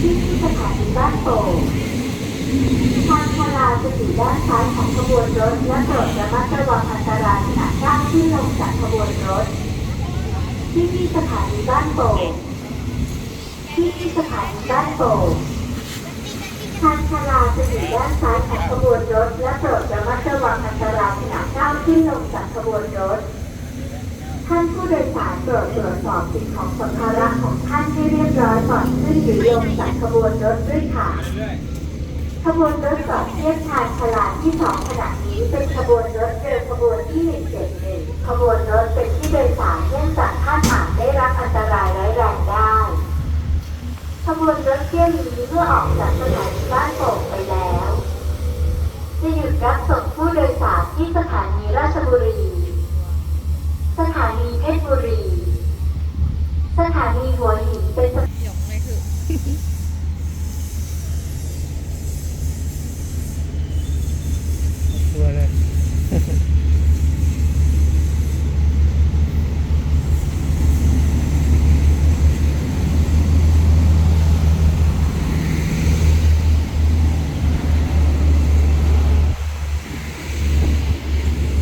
ที่ที่สถานีบ้านโป่งทางชลาจะอยู่ด้านซ้ายของขบวนรถและโปรดระมัดระวังอันตรายขณะก้าวขึ้นลงจากขบวนรถ ที่ที่สถานีบ้านโป่งที่ที่สถานีบ้านโป่งทางชลาจะอยู่ด้านซ้ายของขบวนรถและโปรดระมัดระวังอันตรายขณะก้าวขึ้นลงจากขบวนรถ ท่านผู้โดยสารโปรดตรวจสอบสิ่งของสัมภาระของท่านให้เรียบร้อยก่อนขึ้นหรือลงจากขบวนรถด้วยค่ะ ขบวนรถสองเทียบชานชลาที่สองขณะนี้เป็นขบวนรถเรือขบวนที่171ขบวนรถเป็นที่โดยสารเนื่องจากท่านอาจได้รับอันตรายร้ายแรงได้ ขบวนรถเที่ยวนี้เมื่อออกจากสถานีบ้านโป่งไปแล้ว จะหยุดรับส่งผู้โดย